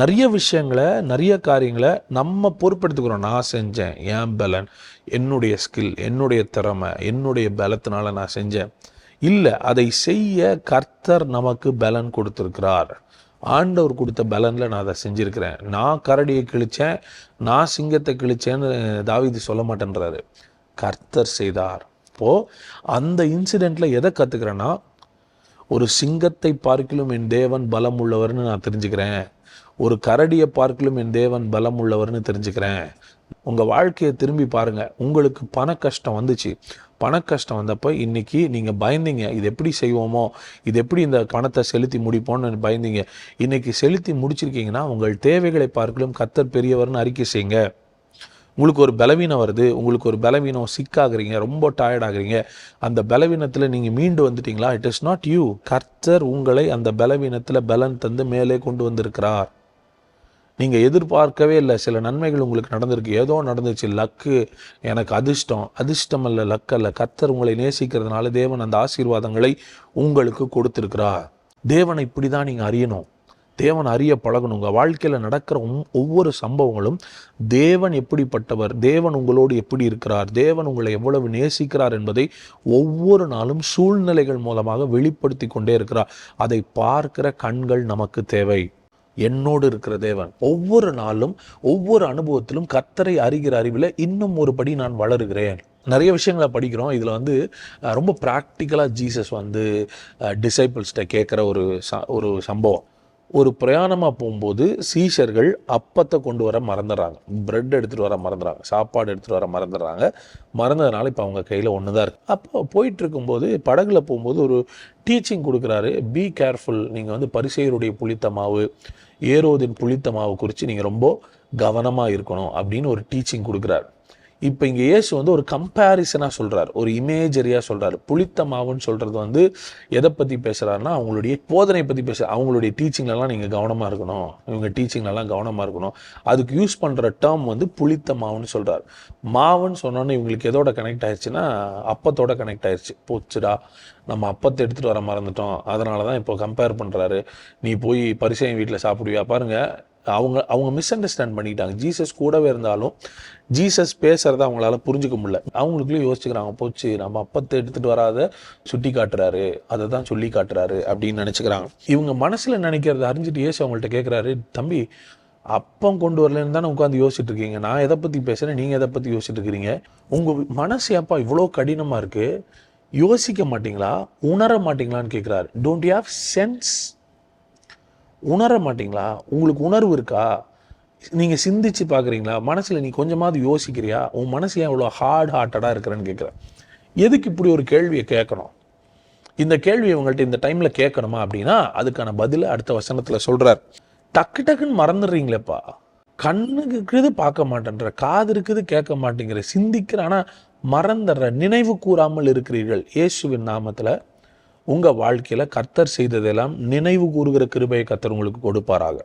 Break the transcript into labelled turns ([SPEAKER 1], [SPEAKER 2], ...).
[SPEAKER 1] நிறைய விஷயங்களை நிறைய காரியங்களை நம்ம பொறுப்பெடுத்துக்கிறோம் நான் செஞ்சேன். என் பலன் என்னுடைய ஸ்கில் என்னுடைய திறமை என்னுடைய பலத்தினால நான் செஞ்சேன். இல்லை அதை செய்ய கர்த்தர் நமக்கு பலன் கொடுத்துருக்கிறார். ஆண்டவர் கொடுத்த பலனில் நான் அதை செஞ்சுருக்கிறேன். நான் கரடியை கிழிச்சேன் நான் சிங்கத்தை கிழிச்சேன்னு தாவிதி சொல்ல மாட்டேன்றாரு. கர்த்தர் செய்தார். இப்போது அந்த இன்சிடெண்ட்டில் எதை கற்றுக்கிறேன்னா ஒரு சிங்கத்தை பார்க்கிலும் என் தேவன் பலம் உள்ளவர்னு நான் தெரிஞ்சுக்கிறேன். ஒரு கரடியை பார்க்கிலும் என் தேவன் பலம் உள்ளவர்னு தெரிஞ்சுக்கிறேன். உங்கள் வாழ்க்கையை திரும்பி பாருங்கள் உங்களுக்கு பண கஷ்டம் வந்துச்சு. பண கஷ்டம் வந்தப்போ இன்னைக்கு நீங்கள் பயந்தீங்க. இது எப்படி செய்வோமோ? இது எப்படி இந்த பணத்தை செலுத்தி முடிப்போம்னு பயந்தீங்க? இன்றைக்கி செலுத்தி முடிச்சிருக்கீங்கன்னா உங்கள் தேவைகளை பார்க்கலும் கத்தர் பெரியவர்னு அறிக்கை செய்யுங்க. உங்களுக்கு ஒரு பலவீனம் வருது உங்களுக்கு ஒரு பலவீனம் சிக்காகிறீங்க ரொம்ப டயர்ட் ஆகுறீங்க அந்த பலவீனத்தில் நீங்கள் மீண்டு வந்துட்டீங்களா? இட் இஸ் நாட் யூ கர்த்தர் உங்களை அந்த பலவீனத்தில் பலன் தந்து மேலே கொண்டு வந்திருக்கிறார். நீங்கள் எதிர்பார்க்கவே இல்லை சில நன்மைகள் உங்களுக்கு நடந்திருக்கு. ஏதோ நடந்துச்சு லக்கு எனக்கு அதிர்ஷ்டம். அதிர்ஷ்டம் அல்ல லக் அல்ல. கர்த்தர் உங்களை நேசிக்கிறதுனால தேவன் அந்த ஆசீர்வாதங்களை உங்களுக்கு கொடுத்துருக்கிறார். தேவனை இப்படி தான் நீங்கள் அறியணும். தேவன் அறிய பழகணும். உங்கள் வாழ்க்கையில் நடக்கிற ஒவ்வொரு சம்பவங்களும் தேவன் எப்படிப்பட்டவர் தேவன் உங்களோடு எப்படி இருக்கிறார் தேவன் உங்களை எவ்வளவு நேசிக்கிறார் என்பதை ஒவ்வொரு நாளும் சூழ்நிலைகள் மூலமாக வெளிப்படுத்தி கொண்டே இருக்கிறார். அதை பார்க்கிற கண்கள் நமக்கு தேவை. என்னோடு இருக்கிற தேவன். ஒவ்வொரு நாளும் ஒவ்வொரு அனுபவத்திலும் கர்த்தரை அறிகிற அறிவில் இன்னும் ஒரு படி நான் வளருகிறேன். நிறைய விஷயங்களை படிக்கிறோம். இதில் வந்து ரொம்ப ப்ராக்டிக்கலாக ஜீசஸ் வந்து டிசைபிள்ஸ்கிட்ட கேட்குற ஒரு ச ஒரு சம்பவம். ஒரு பிரயாணமாக போகும்போது சீஷர்கள் அப்பத்தை கொண்டு வர மறந்துடுறாங்க. ப்ரெட் எடுத்துகிட்டு வர மறந்துடுறாங்க. சாப்பாடு எடுத்துகிட்டு வர மறந்துடுறாங்க. மறந்ததுனால இப்போ அவங்க கையில் ஒன்று தான் இருக்குது அப்போ போயிட்டு இருக்கும்போது படகுல போகும்போது ஒரு டீச்சிங் கொடுக்குறாரு. பி கேர்ஃபுல் நீங்கள் வந்து பரிசெயருடைய புளித்த மாவு ஏரோதின் புளித்த மாவு குறித்து நீங்கள் ரொம்ப கவனமாக இருக்கணும் அப்படின்னு ஒரு டீச்சிங் கொடுக்குறாரு. இப்போ இங்கே இயேசு வந்து ஒரு கம்பேரிசனாக சொல்கிறார் ஒரு இமேஜரியாக சொல்கிறார் புளித்த மாவுன்னு சொல்கிறது வந்து எதை பற்றி பேசுகிறாருன்னா அவங்களுடைய போதனை பற்றி பேச அவங்களுடைய டீச்சிங்லலாம் நீங்கள் கவனமாக இருக்கணும். இவங்க டீச்சிங்லலாம் கவனமாக இருக்கணும். அதுக்கு யூஸ் பண்ணுற டேர்ம் வந்து புளித்த மாவுன்னு சொல்கிறார் மாவுன்னு சொன்னோன்னே இவங்களுக்கு எதோட கனெக்ட் ஆயிடுச்சுன்னா அப்பத்தோட கனெக்ட் ஆயிடுச்சு. போச்சுடா நம்ம அப்பத்தை எடுத்துகிட்டு வர மறந்துட்டோம். அதனால தான் இப்போ கம்பேர் பண்ணுறாரு நீ போய் பரிசையன் வீட்டில் சாப்பிடுவியா? பாருங்கள் அவங்க அவங்க மிஸ் அண்டர்ஸ்டாண்ட் பண்ணிக்கிட்டாங்க. ஜீசஸ் கூடவே இருந்தாலும் ஜீசஸ் பேசுகிறத அவங்களால புரிஞ்சுக்க முடியல. அவங்களுக்குள்ளே யோசிச்சுக்கிறாங்க போச்சு நம்ம அப்பத்தை எடுத்துகிட்டு வராத சுட்டி காட்டுறாரு அதை தான் சொல்லி காட்டுறாரு அப்படின்னு நினச்சிக்கிறாங்க. இவங்க மனசில் நினைக்கிறத அறிஞ்சிட்டு ஏசு அவங்கள்ட்ட கேட்குறாரு தம்பி அப்பம் கொண்டு வரலன்னு தானே உட்காந்து யோசிச்சுட்டு இருக்கீங்க நான் எதை பற்றி பேசுகிறேன் நீங்கள் எதை பற்றி யோசிச்சுட்டு இருக்கிறீங்க உங்கள் மனசு அப்பா இவ்வளோ கடினமாக இருக்குது யோசிக்க மாட்டீங்களா? உணர மாட்டீங்களான்னு கேட்குறாரு டோன்ட் யூ ஹேவ் சென்ஸ் உணர மாட்டீங்களா? உங்களுக்கு உணர்வு இருக்கா? நீங்கள் சிந்திச்சு பார்க்குறீங்களா மனசில் நீ கொஞ்சமாவது யோசிக்கிறியா? உன் மனசு ஏன் இவ்வளோ ஹார்ட் ஹார்ட்டடாக இருக்கிறேன்னு கேட்குறேன் எதுக்கு இப்படி ஒரு கேள்வியை கேட்கணும் இந்த கேள்வி இவங்கள்ட்ட இந்த டைமில் கேட்கணுமா அப்படின்னா அதுக்கான பதிலை அடுத்த வசனத்தில் சொல்கிறார் டக்கு டக்குன்னு மறந்துடுறீங்களேப்பா. கண்ணுக்கு இருக்குது பார்க்க மாட்டேன்ற. காது இருக்குது கேட்க மாட்டேங்கிற. சிந்திக்கிற ஆனால் மறந்துடுற நினைவு கூறாமல் இருக்கிறீர்கள். இயேசுவின் நாமத்தில் உங்கள் வாழ்க்கையில் கர்த்தர் செய்ததெல்லாம் நினைவு கூறுகிற கிருபையை கர்த்தர் உங்களுக்கு கொடுப்பாராக.